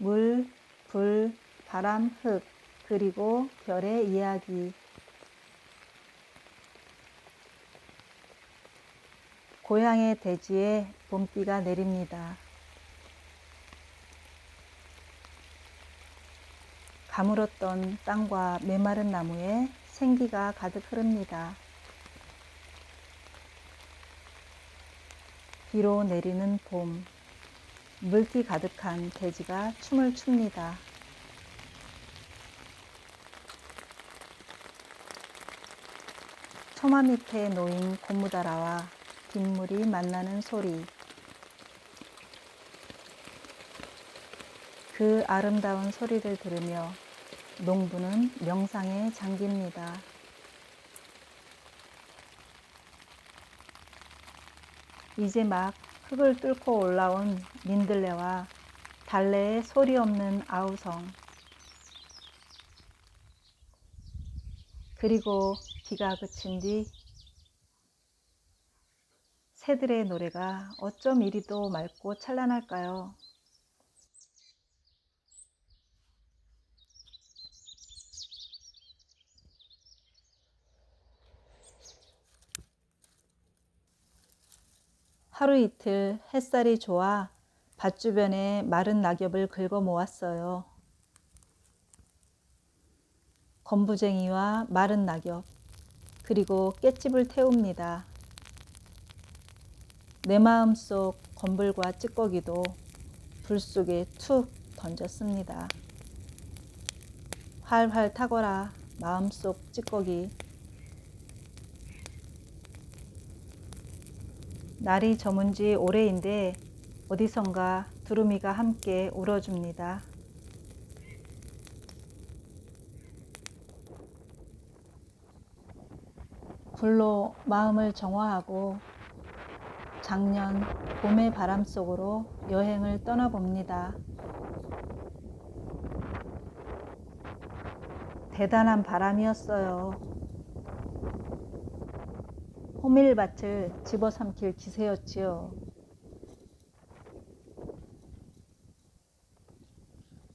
물, 불, 바람, 흙, 그리고 별의 이야기. 고향의 대지에 봄비가 내립니다. 가물었던 땅과 메마른 나무에 생기가 가득 흐릅니다. 비로 내리는 봄, 물기 가득한 대지가 춤을 춥니다. 처마 밑에 놓인 고무다라와 빗물이 만나는 소리. 그 아름다운 소리를 들으며 농부는 명상에 잠깁니다. 이제 막 흙을 뚫고 올라온 민들레와 달래의 소리 없는 아우성. 그리고 비가 그친 뒤 새들의 노래가 어쩜 이리도 맑고 찬란할까요? 하루 이틀 햇살이 좋아 밭 주변에 마른 낙엽을 긁어 모았어요. 건부쟁이와 마른 낙엽, 그리고 깻집을 태웁니다. 내 마음 속 건불과 찌꺼기도 불 속에 툭 던졌습니다. 활활 타거라 마음 속 찌꺼기. 날이 저문 지 오래인데 어디선가 두루미가 함께 울어줍니다. 불로 마음을 정화하고 작년 봄의 바람 속으로 여행을 떠나봅니다. 대단한 바람이었어요. 호밀밭을 집어삼킬 기세였지요.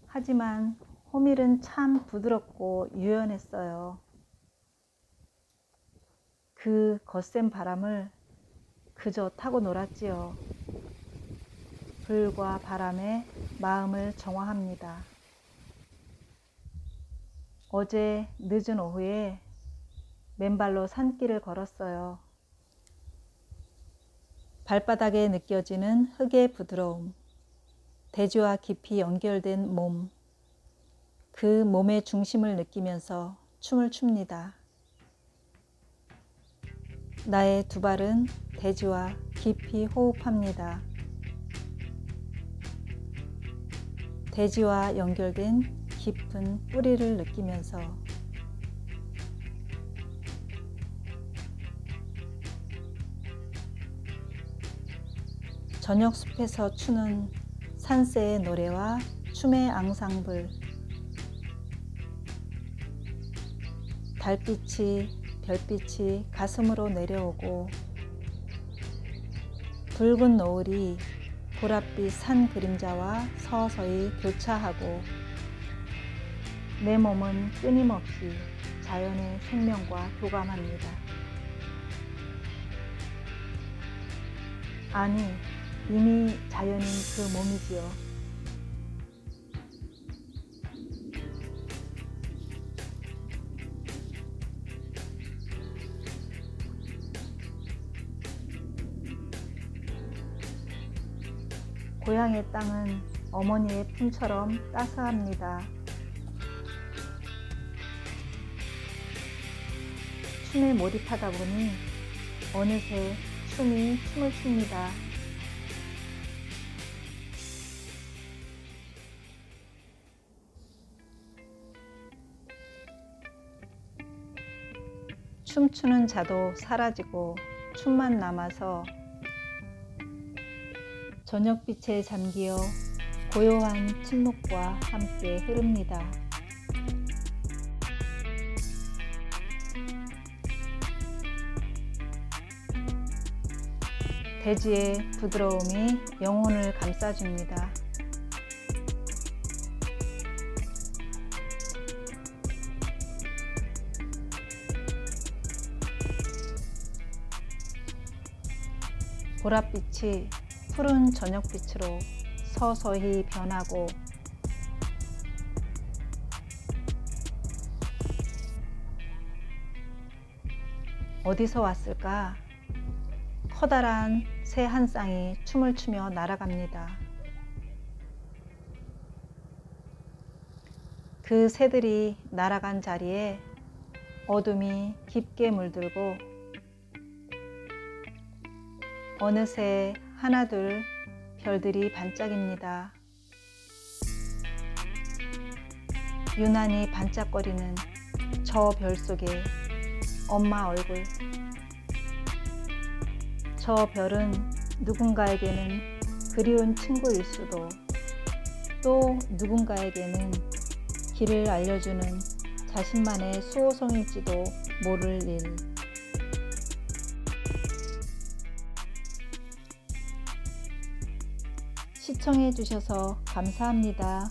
하지만 호밀은 참 부드럽고 유연했어요. 그 거센 바람을 그저 타고 놀았지요. 불과 바람에 마음을 정화합니다. 어제 늦은 오후에 맨발로 산길을 걸었어요. 발바닥에 느껴지는 흙의 부드러움, 대지와 깊이 연결된 몸, 그 몸의 중심을 느끼면서 춤을 춥니다. 나의 두 발은 대지와 깊이 호흡합니다. 대지와 연결된 깊은 뿌리를 느끼면서 저녁 숲에서 추는 산새의 노래와 춤의 앙상블 달빛이 별빛이 가슴으로 내려오고 붉은 노을이 보랏빛 산 그림자와 서서히 교차하고 내 몸은 끊임없이 자연의 생명과 교감합니다. 아니, 이미 자연인 그 몸이지요. 고향의 땅은 어머니의 품처럼 따스합니다. 춤에 몰입하다 보니 어느새 춤이 춤을 춥니다. 춤추는 자도 사라지고 춤만 남아서 저녁빛에 잠기어 고요한 침묵과 함께 흐릅니다. 대지의 부드러움이 영혼을 감싸줍니다. 보랏빛이 푸른 저녁빛으로 서서히 변하고 어디서 왔을까? 커다란 새 한 쌍이 춤을 추며 날아갑니다. 그 새들이 날아간 자리에 어둠이 깊게 물들고 어느새 하나둘 별들이 반짝입니다. 유난히 반짝거리는 저 별 속에 엄마 얼굴. 저 별은 누군가에게는 그리운 친구일 수도 또 누군가에게는 길을 알려주는 자신만의 수호성일지도 모를 일. 시청해 주셔서 감사합니다.